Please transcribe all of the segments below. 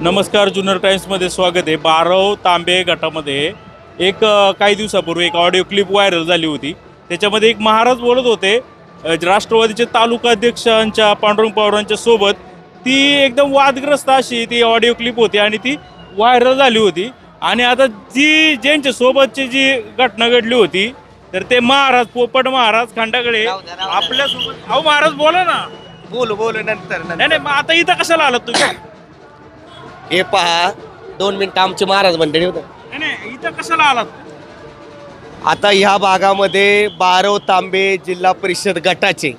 नमस्कार जुन्नर टाइम्समध्ये स्वागत आहे. बारव तांबे गटामध्ये एक काही दिवसापूर्वी एक ऑडिओ क्लिप व्हायरल झाली होती. त्याच्यामध्ये एक महाराज बोलत होते राष्ट्रवादीचे तालुका अध्यक्षांच्या पांडुरंग पवारांच्या सोबत. ती एकदम वादग्रस्त अशी ती ऑडिओ क्लिप होती आणि ती व्हायरल झाली होती. आणि आता जी ज्यांच्या सोबतची जी घटना घडली होती तर ते महाराज पोपट महाराज खंडाकडे. आपल्यासोबत अहो महाराज बोला ना. बोलू बोलू नंतर नाही नाही मग आता इथं कशाला आलात तुम्ही? हे पहा दोन मिनिटं आमचे महाराज मंडळी होतं. नाही नाही इथं कशाला आलात? आता ह्या भागामध्ये बारव तांबे जिल्हा परिषद गटाचे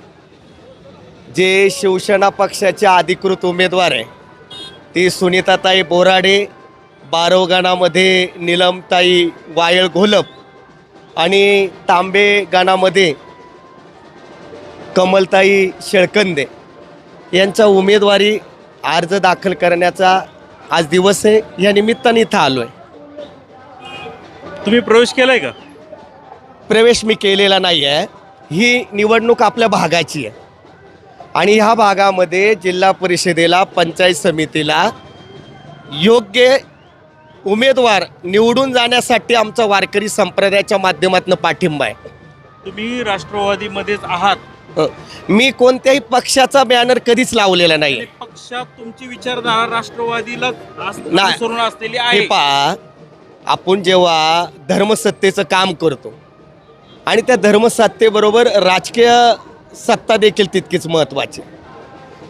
जे शिवसेना पक्षाचे अधिकृत उमेदवार आहे ती सुनीताताई बोराडे बारव गणामध्ये निलमताई वायळ घोलप आणि तांबे गणामध्ये कमलताई शेळकंदे यांचा उमेदवारी अर्ज दाखल करण्याचा आज दिवस आहे या निमित्ताने इथं आलो आहे तुम्ही प्रवेश केलाय का? प्रवेश मी केलेला नाही आहे ही निवडणूक आपल्या भागाची आहे. आणि ह्या भागामध्ये जिल्हा परिषदेला पंचायत समितीला योग्य उमेदवार निवडून जाण्यासाठी आमचा वारकरी संप्रदायाच्या माध्यमातून पाठिंबा आहे. तुम्ही राष्ट्रवादीमध्येच आहात. मी कोणत्याही पक्षाचा बॅनर कधीच लावलेला नाही. पक्षात तुमची विचारधारा राष्ट्रवादीला अस- नाही. अनुसरून असलेली हे आहे. पहा आपण जेव्हा धर्मसत्तेचं काम करतो आणि त्या धर्मसत्तेबरोबर राजकीय सत्ता देखील तितकीच महत्त्वाची.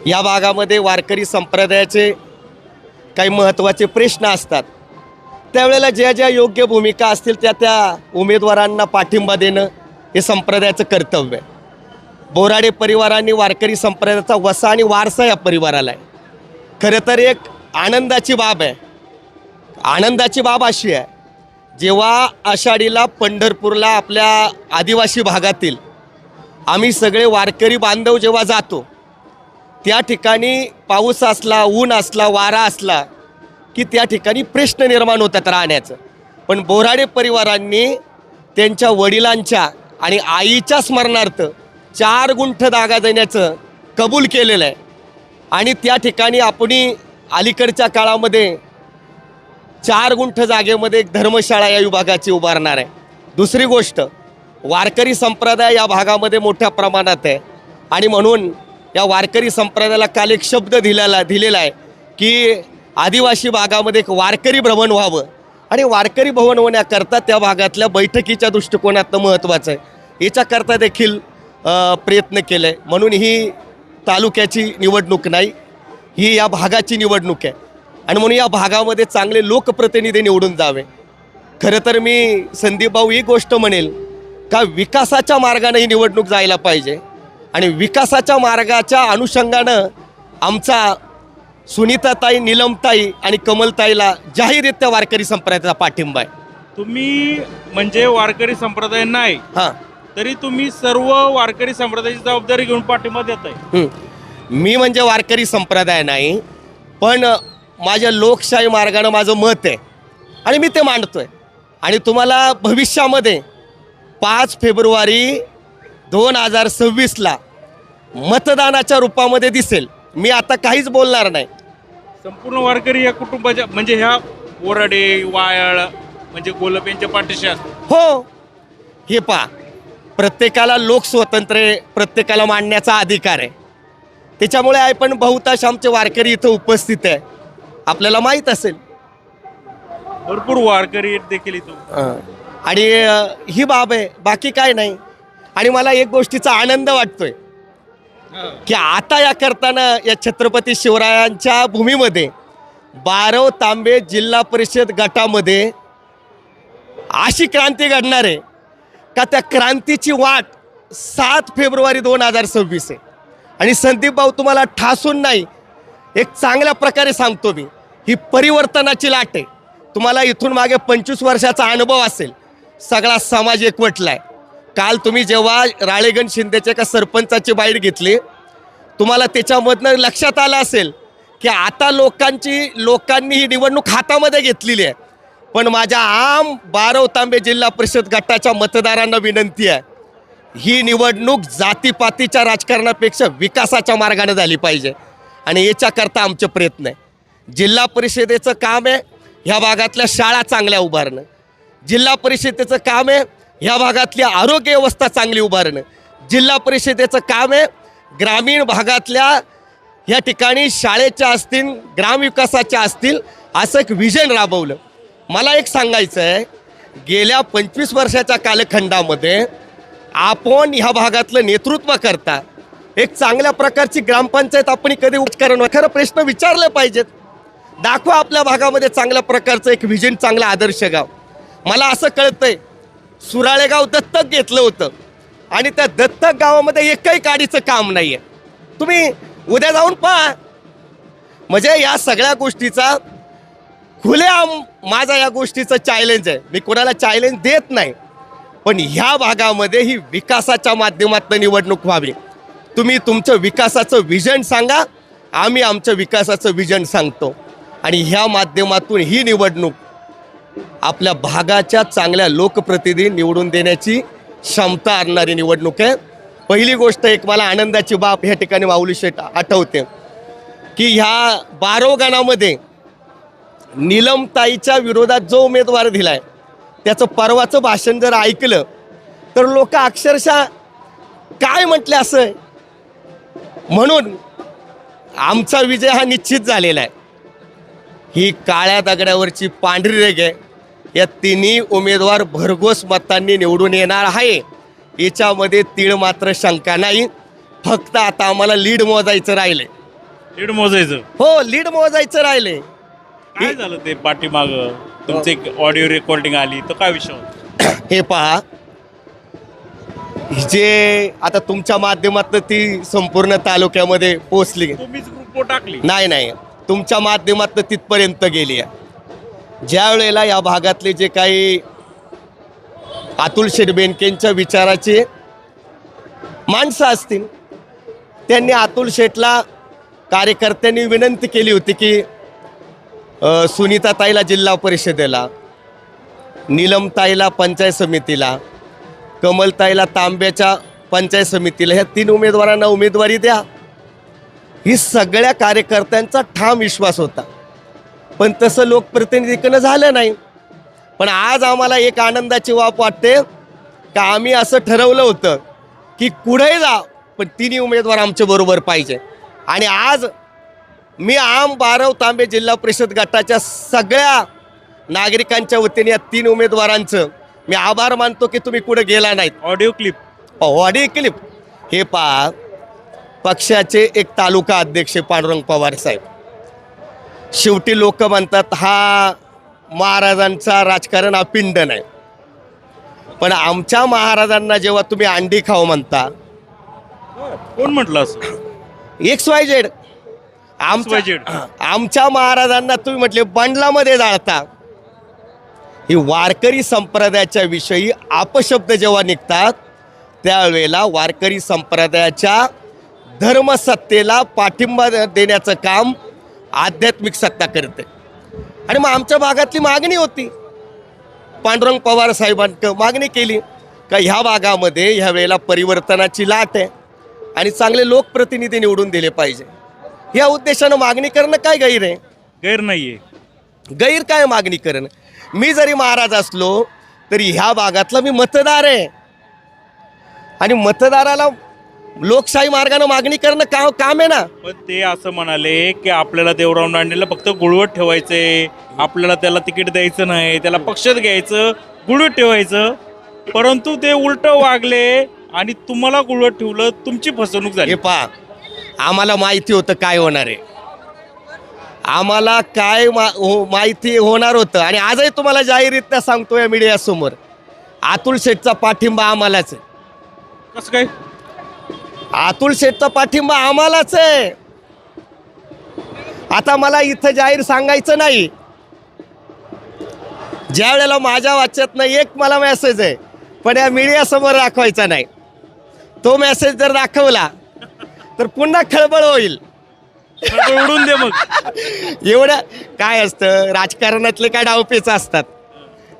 या भागामध्ये वारकरी संप्रदायाचे काही महत्त्वाचे प्रश्न असतात. त्यावेळेला ज्या ज्या योग्य भूमिका असतील त्या त्या उमेदवारांना पाठिंबा देणं हे संप्रदायाचं कर्तव्य आहे. बोराडे परिवारांनी वारकरी संप्रदायाचा वसा आणि वारसा या परिवाराला आहे. खरं तर एक आनंदाची बाब आहे. आनंदाची बाब अशी आहे जेव्हा आषाढीला पंढरपूरला आपल्या आदिवासी भागातील आम्ही सगळे वारकरी बांधव जेव्हा जातो त्या ठिकाणी पाऊस असला ऊन असला वारा असला की त्या ठिकाणी प्रश्न निर्माण होतात राहण्याचं. पण बोराडे परिवारांनी त्यांच्या वडिलांच्या आणि आईच्या स्मरणार्थ चार गुंठ जागा देण्याचं कबूल केलेलं आहे. आणि त्या ठिकाणी आपण अलीकडच्या काळामध्ये चार गुंठ जागेमध्ये एक धर्मशाळा या विभागाची उभारणार आहे. दुसरी गोष्ट वारकरी संप्रदाय या भागामध्ये मोठ्या प्रमाणात आहे. आणि म्हणून या वारकरी संप्रदायाला काल एक शब्द दिलेला दिलेला आहे की आदिवासी भागामध्ये एक वारकरी भ्रमण व्हावं. आणि वारकरी भवन होण्याकरता त्या भागातल्या बैठकीच्या दृष्टिकोनातनं महत्त्वाचं आहे. याच्याकरता देखील प्रयत्न केले आहे म्हणून ही तालुक्याची निवडणूक नाही ही या भागाची निवडणूक आहे. आणि म्हणून या भागामध्ये चांगले लोकप्रतिनिधी निवडून जावे. खरं तर मी संदीप भाऊ ही गोष्ट म्हणेल का विकासाच्या मार्गाने ही निवडणूक जायला पाहिजे. आणि विकासाच्या मार्गाच्या अनुषंगानं आमचा सुनीताताई निलमताई आणि कमलताईला जाहीररित्या वारकरी संप्रदायाचा पाठिंबा आहे. तुम्ही म्हणजे वारकरी संप्रदाय नाही हां. तरी तुम्ही सर्व वारकरी संप्रदायाची जबाबदारी घेऊन पाठिंबा देताय. हं. मी म्हणजे वारकरी संप्रदाय नाही पण माझ्या लोकशाही मार्गानं माझं मत आहे. आणि मी ते मांडतोय. आणि तुम्हाला भविष्यामध्ये पाच फेब्रुवारी दोन हजार सव्वीसला मतदानाच्या रूपामध्ये दिसेल. मी आता काहीच बोलणार नाही. संपूर्ण वारकरी या कुटुंबाच्या म्हणजे ह्या ओराडे वायाळ म्हणजे गोलप यांच्या पाठीशी असतात. हो. हे पहा. प्रत्येकाला लोकस्वातंत्र्य प्रत्येकाला मांडण्याचा अधिकार आहे. त्याच्यामुळे आपण बहुतांश आमचे वारकरी इथं उपस्थित आहे. आपल्याला माहीत असेल. भरपूर वारकरी देखील इथं. आणि ही बाब आहे. बाकी काय नाही. आणि मला एक गोष्टीचा आनंद वाटतोय. की आता या करताना या छत्रपती शिवरायांच्या भूमीमध्ये बारव तांबे जिल्हा परिषद गटामध्ये अशी क्रांती घडणार आहे. का त्या क्रांतीची वाट सात फेब्रुवारी दोन हजार सव्वीस आहे. आणि संदीप भाऊ तुम्हाला ठासून नाही एक चांगल्या प्रकारे सांगतो मी ही परिवर्तनाची लाट आहे. तुम्हाला इथून मागे पंचवीस वर्षाचा अनुभव असेल सगळा समाज एकवटला आहे काल तुम्ही जेव्हा राळेगण शिंदेच्या एका सरपंचाची बाईट घेतली तुम्हाला त्याच्यामधनं लक्षात आलं असेल की आता लोकांची लोकांनी ही निवडणूक हातामध्ये घेतलेली आहे. पण माझ्या आम बारव तांबे जिल्हा परिषद गटाच्या मतदारांना विनंती आहे ही निवडणूक जातीपातीच्या राजकारणापेक्षा विकासाच्या मार्गाने झाली पाहिजे. आणि याच्याकरता आमचे प्रयत्न आहे. जिल्हा परिषदेचं काम आहे ह्या भागातल्या शाळा चांगल्या उभारणं. जिल्हा परिषदेचं काम आहे ह्या भागातली आरोग्य व्यवस्था चांगली उभारणं. जिल्हा परिषदेचं काम आहे ग्रामीण भागातल्या ह्या ठिकाणी शाळेच्या असतील ग्रामविकासाच्या असतील असं एक विजन राबवलं. मला एक सांगायचं आहे गेल्या पंचवीस वर्षाच्या कालखंडामध्ये आपण ह्या भागातलं नेतृत्व करता. एक चांगल्या प्रकारची ग्रामपंचायत आपण कधी उच्चारण खरं प्रश्न विचारले पाहिजेत. दाखवा आपल्या भागामध्ये चांगल्या प्रकारचं एक व्हिजन चांगलं आदर्श गाव. मला असं कळतंय सुराळेगाव दत्तक घेतलं होतं आणि त्या दत्तक गावामध्ये एकही गाडीचं काम नाही आहे तुम्ही उद्या जाऊन पहा. म्हणजे या सगळ्या गोष्टीचा खुलेआम माझा या गोष्टीचं चॅलेंज आहे. मी कोणाला चॅलेंज देत नाही. पण ह्या भागामध्ये ही विकासाच्या माध्यमातून निवडणूक व्हावी. तुम्ही तुमचं विकासाचं विजन सांगा. आम्ही आमचं विकासाचं विजन सांगतो. आणि ह्या माध्यमातून ही निवडणूक आपल्या भागाच्या चांगल्या लोकप्रतिनिधी निवडून देण्याची क्षमता आणणारी निवडणूक आहे. पहिली गोष्ट एक मला आनंदाची बाब ह्या ठिकाणी माऊली शेट आठवते. की ह्या बारोगाणामध्ये नीलमताईच्या विरोधात जो उमेदवार दिलाय त्याचं परवाचं भाषण जर ऐकलं तर लोक अक्षरशः काय म्हटले असं? म्हणून आमचा विजय हा निश्चित झालेला आहे. ही काळ्या दगडावरची पांढरी रेग आहे. या तिन्ही उमेदवार भरघोस मतांनी निवडून येणार आहे. याच्यामध्ये तीळ मात्र शंका नाही. फक्त आता आम्हाला लीड मोजायचं राहिले लीड मोजायचं. हो लीड मोजायचं राहिले काय झालं ते पाठीमाग? तुमचे ऑडिओ रेकॉर्डिंग आली तर काय विषय होता? हे पहा. जे आता तुमच्या माध्यमातून ती संपूर्ण तालुक्यामध्ये पोचली तुम्हीच ग्रुप टाकली. नाही नाही. तुमच्या माध्यमातून तिथपर्यंत गेली आहे. ज्या वेळेला या भागातले जे काही अतुल शेठ बेनकेंच्या विचाराचे माणसं असतील त्यांनी अतुल शेठला कार्यकर्त्यांनी विनंती केली होती की सुनीता सुनीताताईला जिल्हा परिषदेला नीलमताईला पंचायत समितीला कमलताईला तांब्याच्या पंचायत समितीला ह्या तीन उमेदवारांना उमेदवारी द्या. ही सगळ्या कार्यकर्त्यांचा ठाम विश्वास होता. पण तसं लोकप्रतिनिधीकडनं झालं नाही. पण आज आम्हाला एक आनंदाची वाप वाटते का आम्ही असं ठरवलं होतं की कुठेही जा पण तिन्ही उमेदवार आमच्या बरोबर पाहिजे. आणि आज मी आम बारव तांबे जिल्हा परिषद गटाच्या सगळ्या नागरिकांच्या वतीने या तीन उमेदवारांचं मी आभार मानतो की तुम्ही कुठे गेला नाहीत. Audio clip. Audio clip. हे पहा पक्षाचे एक तालुका अध्यक्ष पांडुरंग पवार साहेब. शेवटी लोक म्हणतात हा महाराजांचा राजकारण हा पिंड नाही पण आमच्या महाराजांना जेव्हा तुम्ही अंडी खाऊ म्हणता कोण म्हटलं असं? एक्स वाय जेड आमच्या. आमच्या महाराजांना तुम्ही म्हटले बंडलामध्ये जाळता. ही वारकरी संप्रदायाच्या विषयी अपशब्द जेव्हा निघतात त्यावेळेला वारकरी संप्रदायाच्या धर्मसत्तेला पाठिंबा देण्याचं काम आध्यात्मिक सत्ता करते. आणि मग आमच्या भागातली मागणी होती. पांडुरंग पवार साहेबांक मागणी केली का ह्या भागामध्ये ह्या वेळेला परिवर्तनाची लाट आहे आणि चांगले लोकप्रतिनिधी निवडून दिले पाहिजे. या उद्देशानं मागणी करणं काय गैर आहे? गैर नाहीये. गैर काय मागणी करणं? मी जरी महाराज असलो तरी ह्या भागातला मी मतदार आहे. आणि मतदाराला लोकशाही मार्गाने मागणी करणं का काम आहे ना? पण ते असं म्हणाले की आपल्याला देवराव नांदेडला फक्त गुळवट ठेवायचंय. आपल्याला त्याला तिकीट द्यायचं नाही त्याला पक्षात घ्यायचं गुळवट ठेवायचं. परंतु ते उलट वागले आणि तुम्हाला गुळवट ठेवलं तुमची फसवणूक झाली. हे पहा आम्हाला माहिती होतं काय होणार आहे. आम्हाला काय मा हो माहिती होणार होतं. आणि आजही तुम्हाला जाहीररित्या सांगतो या मीडियासमोर अतुल शेठचा पाठिंबा आम्हालाच आहे. कसं काय? अतुल शेठचा पाठिंबा आम्हालाच आहे. आता मला इथं जाहीर सांगायचं नाही. ज्या वेळेला माझ्या वाच्यातनं एक मला मेसेज आहे पण या मीडियासमोर दाखवायचा नाही. तो मेसेज जर दाखवला तर पुन्हा खळबळ होईल. खळबळ उडून दे मग. एवढं काय असतं राजकारणातले काय डावपेच असतात.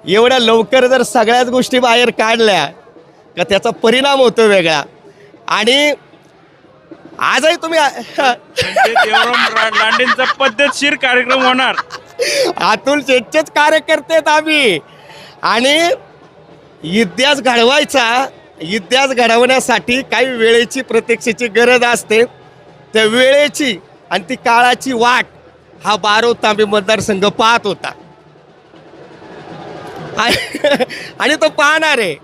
एवढ्या लवकर जर सगळ्याच गोष्टी बाहेर काढल्या का त्याचा परिणाम होतो वेगळा. आणि आजही तुम्ही म्हणजे लांडेंचा पद्धतशीर कार्यक्रम होणार. अतुल शेठचेच कार्यकर्ते आहेत आम्ही. आणि इतिहास घडवायचा इतिहास घडवण्यासाठी काही वेळेची प्रतीक्षेची गरज असते. त्या वेळेची आणि ती काळाची वाट हा बारो तांबे मतदारसंघ पाहत होता. आणि- आणि तो पाहणार आहे.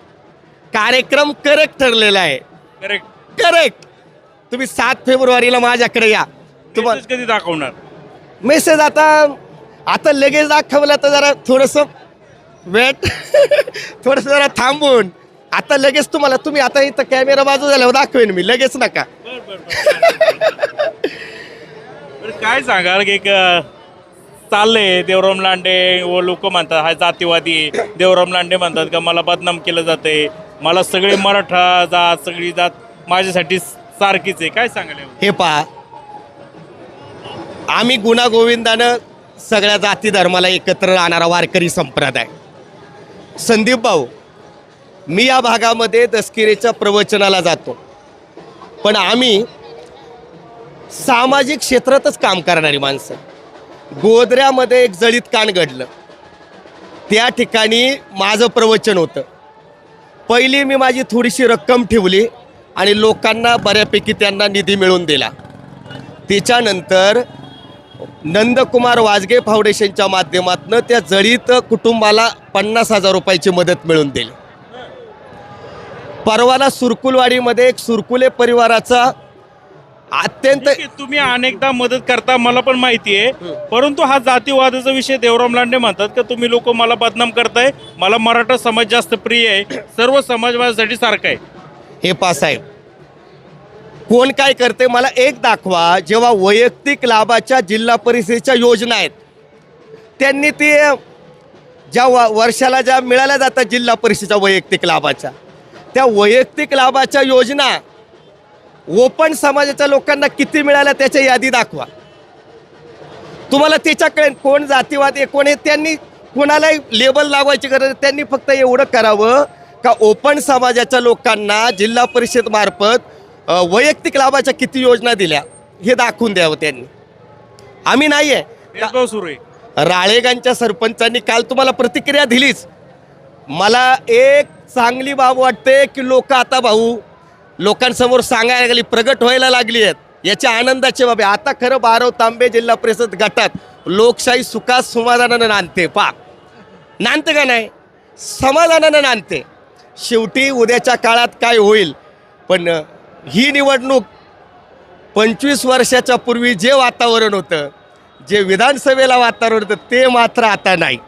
कार्यक्रम करेक्ट ठरलेला आहे. करेक्ट करेक्ट तुम्ही सात फेब्रुवारीला माझ्याकडे या. तुम्हाला कधी दाखवणार? मेसेज आता आता लगेच दाखवलं तर जरा थोडंसं वेट थोडंसं जरा थांबून. आता लगेच तुम्हाला तुम्ही आता इथं कॅमेरा बाजू झाल्यावर दाखवेन मी लगेच नका बर काय सांगाल की एक चाललंय देवराम लांडे व लोक म्हणतात हा जातीवादी आहे. देवराम लांडे म्हणतात का मला बदनाम केलं जाते मला सगळे मराठा जात सगळी जात माझ्यासाठी सारखीच आहे काय सांगाल यावर? हे पहा आम्ही गुणागोविंदानं सगळ्या जाती धर्माला एकत्र राहणारा वारकरी संप्रदाय संदीप भाऊ मी या भागामध्ये दसकिरेच्या प्रवचनाला जातो. पण आम्ही सामाजिक क्षेत्रातच काम करणारी माणसं. गोदऱ्यामध्ये एक जळीत कान घडलं. त्या ठिकाणी माझं प्रवचन होतं. पहिली मी माझी थोडीशी रक्कम ठेवली आणि लोकांना बऱ्यापैकी त्यांना निधी मिळवून दिला. त्याच्यानंतर नंदकुमार वाजगे फाउंडेशनच्या माध्यमातून त्या जळीत कुटुंबाला पन्नास हजार रुपयाची मदत मिळवून दिली. परवाला सुरकुलवाडीमध्ये एक सुरकुले परिवाराचा अत्यंत ठीक आहे, तुम्ही अनेकदा मदत करता मला पण माहिती आहे. परंतु हा जातीवादाचा विषय देवराम लांडे म्हणतात का तुम्ही लोक मला बदनाम करताय. मला मराठा समाज जास्त प्रिय आहे. सर्व समाज माझ्यासाठी सारखा आहे. हे पासाहेब कोण काय करते मला एक दाखवा. जेव्हा वैयक्तिक लाभाच्या जिल्हा परिषदेच्या योजना आहेत त्यांनी ते ज्या व वर्षाला ज्या मिळाल्या जातात जिल्हा परिषदेच्या वैयक्तिक लाभाच्या त्या वैयक्तिक लाभाच्या योजना ओपन समाजाच्या लोकांना किती मिळाल्या त्याच्या यादी दाखवा. तुम्हाला त्याच्याकडे कोण जातीवादी आहे, कोण आहे त्यांनी कोणालाही लेबल लावायची गरज. त्यांनी फक्त एवढं करावं का ओपन समाजाच्या लोकांना जिल्हा परिषद मार्फत वैयक्तिक लाभाच्या किती योजना दिल्या हे दाखवून द्यावं त्यांनी. आम्ही नाही आहे सुरू आहे. राळेगांच्या सरपंचांनी काल तुम्हाला प्रतिक्रिया दिलीच. मला एक चांगली बाब वाटते की लोक आता भाऊ लोकांसमोर सांगायला लागली प्रगट व्हायला लागली आहेत. याच्या आनंदाचे बाबे आता खरं बारव तांबे जिल्हा परिषद गटात लोकशाही सुखात समाधानानं नांदते. पा. नांदते का नाही? समाधानानं नांदते. शेवटी उद्याच्या काळात काय होईल? पण ही निवडणूक पंचवीस वर्षाच्या पूर्वी जे वातावरण होतं जे विधानसभेला वातावरण होतं ते मात्र आता नाही.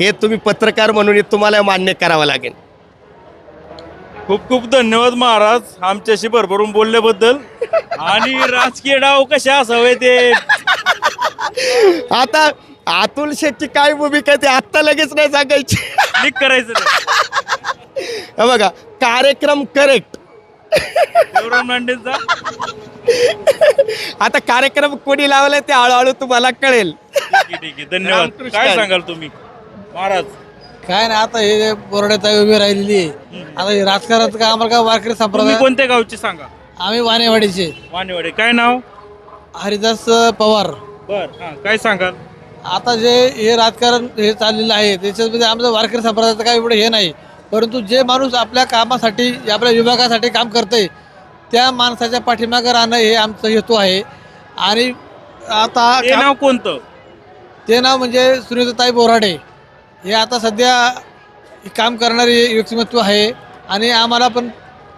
हे तुम्ही पत्रकार म्हणून तुम्हाला मान्य करावं लागेल. खूप खूप धन्यवाद महाराज. आमच्याशी भरभरून बोलल्याबद्दल. आणि राजकीय डाव कसे असावे ते? आता अतुल शेठची काय भूमिका आहे ते आत्ता लगेच नाही सांगायची. लीक करायचं नाही. हे बघा कार्यक्रम करेक्ट देवराम लांडेंचा आता कार्यक्रम कोणी लावलाय ते हळूहळू तुम्हाला कळेल. ठीक आहे ठीक आहे. धन्यवाद. रामकृष्ण. काय. सांगाल तुम्ही? महाराज. काय नाही आता हे बोरड्यात उभी राहिलेली आहे आता हे राजकारणाचं काय आम्हाला काय वारकरी तुम्ही संप्रदाय कोणत्या गावचे सांगा? आम्ही वाणेवाडीचे. वाणीवाडे. काय नाव? हरिदास पवार. बर हा काय सांगाल? आता जे हे राजकारण हे चाललेलं आहे त्याच्यामध्ये आमचं वारकरी संप्रदायाचं काय एवढं हे नाही. परंतु जे माणूस आपल्या कामासाठी आपल्या विभागासाठी काम करतंय त्या माणसाच्या पाठीमागं राहणं हे आमचं हेतू आहे. आणि आता ते नाव कोणतं? ते नाव म्हणजे सुनीताताई बोराडे. हे आता सध्या काम करणारे व्यक्तिमत्व आहे आणि आम्हाला पण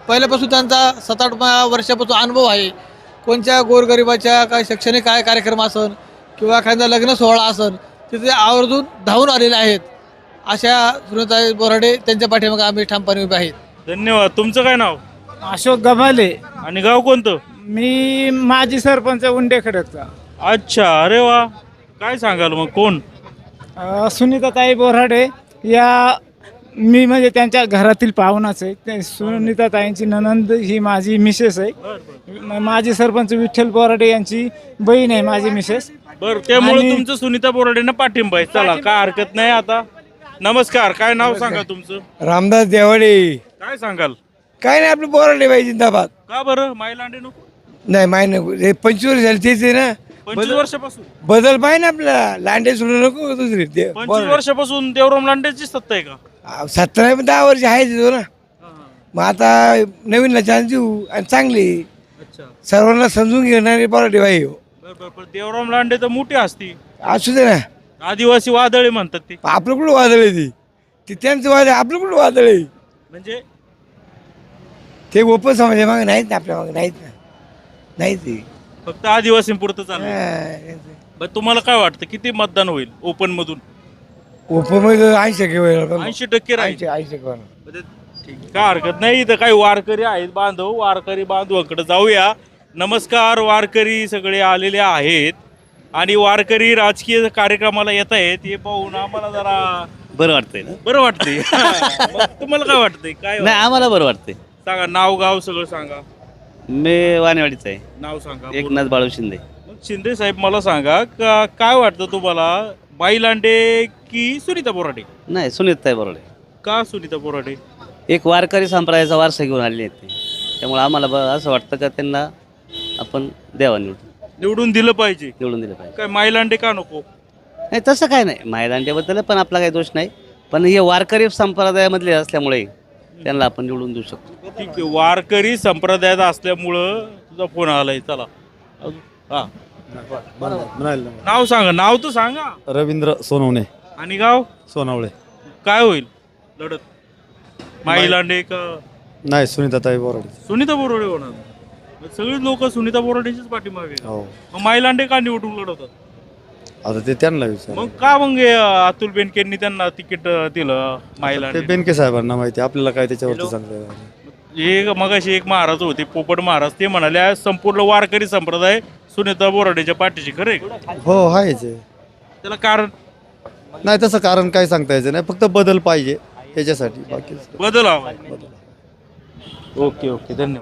पहिल्यापासून त्यांचा सात आठ मा- वर्षापासून अनुभव आहे. कोणत्या गोरगरिबाच्या काय शैक्षणिक काय कार्यक्रम असन किंवा एखादा लग्न सोहळा असन तिथे आवर्जून धावून आलेले आहेत. अशा सुनीताई बोराडे त्यांच्या पाठीमागे आम्ही ठामपणे उभे आहेत. धन्यवाद. तुमचं काय नाव? अशोक गव्हाले आणि गाव कोणतं? मी माजी सरपंच उंडे खडकचा अच्छा अरे वा. काय सांगाल मग? कोण? सुनीताताई बोराडे या मी म्हणजे त्यांच्या घरातील पाहुणाच आहे. ते सुनीताताईंची ननंद ही माझी मिसेस आहे. म- माजी सरपंच विठ्ठल बोराडे यांची बहीण आहे माझी मिसेस. बर त्यामुळे आणि- तुमचं सुनीता बोराडेंना पाठिंबा आहे. चला काय हरकत नाही आता. नमस्कार काय नाव सांगा तुमचं? रामदास देवाडे. काय सांगाल? काय नाही आपलं बोराडे बाई जिंदाबाद. का बरं? माई लांडे नको? नाही माही नको. हे पंचवीस वर्ष झाले तेच आहे ना. पंचवीस वर्षापासून. बदल पाहिजे ना आपल्याला लांडे सोडू नको दुसरे. ते पंचवीस वर्षापासून देवराम लांडेची सत्ता आहे का? आ, सतरा पण दहा वर्ष आहे तिथं ना. मग आता नवीनला चान्स देऊ आणि चांगली. अच्छा. सर्वांना समजून घेणारे बरं भाई हो. बरं बरं पण देवराम लांडे तर मोठी असती. असू दे ना. आदिवासी वादळे म्हणतात ते. आपलं कुठं वादळ आहे ती? ते त्यांचं वादळ आपलं कुठं वादळ आहे? म्हणजे? ते ओपन समाजा मागे नाहीत ना आपल्या मागे नाहीत ना. नाही ते. फक्त आदिवासींपुरतं चाललं बरं तुम्हाला काय वाटतं किती मतदान होईल ओपन मधून? ओपनमध्ये ऐंशी टक्के ऐंशी टक्के राहील. ऐंशी म्हणजे ठीक. काय हरकत नाही इथं काही वारकरी आहेत बांधव वारकरी बांधवांकडे जाऊया. नमस्कार वारकरी सगळे आलेले आहेत. आणि वारकरी राजकीय कार्यक्रमाला येत आहेत. हे पाहून आम्हाला जरा बरं वाटतंय ना. बरं वाटतंय. मग तुम्हाला काय वाटतंय? काय नाही आम्हाला बरं वाटतंय. सांगा नाव गाव सगळं सांगा. मी वाणेवाडीचा आहे. नाव सांगा. एकनाथ बाळू शिंदे. मग शिंदे साहेब मला सांगा का काय वाटतं तुम्हाला बाई लांडे की सुनीता बोराटे नाही सुनीत बरोबर का सुनीता बोराटे एक वारकरी संप्रदायाचा वारसा घेऊन आलेले आहेत ते. त्यामुळे आम्हाला ब- असं वाटतं का त्यांना आपण द्यावा निवडून निवडून दिलं पाहिजे. निवडून दिलं पाहिजे. काय माई लांडे का नको? नाही तसं काय नाही. मायदांड्याबद्दल पण आपला काही दोष नाही. पण हे वारकरी संप्रदायामधले असल्यामुळे त्यांना आपण निवडून देऊ शकतो. ठीक आहे वारकरी संप्रदायात असल्यामुळं तुझा फोन आलाय चला. अजून- हा. नाव सांगा नाव तर सांगा. रवींद्र सोनवणे. आणि गाव? सोनावळे. काय होईल? लढत. माई लांडे का? नाही सुनीताताई बोराडे. सुनीता बोराडे होणार. मग सगळी लोक सुनीता बोराडेचीच पाठीमागे. हो. मग माई लांडे का निवडून लढवतात? आता ते त्यांना विचार. मग का मग हे अतुल बेनकेंनी त्यांना तिकीट अं, दिलं माई ते बेनके साहेबांना माहिती आपल्याला काय त्याच्यावरती चांगलं हे मगाशी एक महाराज होते पोपट महाराज ते म्हणाले संपूर्ण वारकरी संप्रदाय सुनीता बोराडेच्या पाठीशी खरे हो आहेच आहे. त्याला कारण? नाही तसं कारण काय सांगता यायचं नाही फक्त बदल पाहिजे त्याच्यासाठी बाकी बदल हवा ओके ओके धन्यवाद.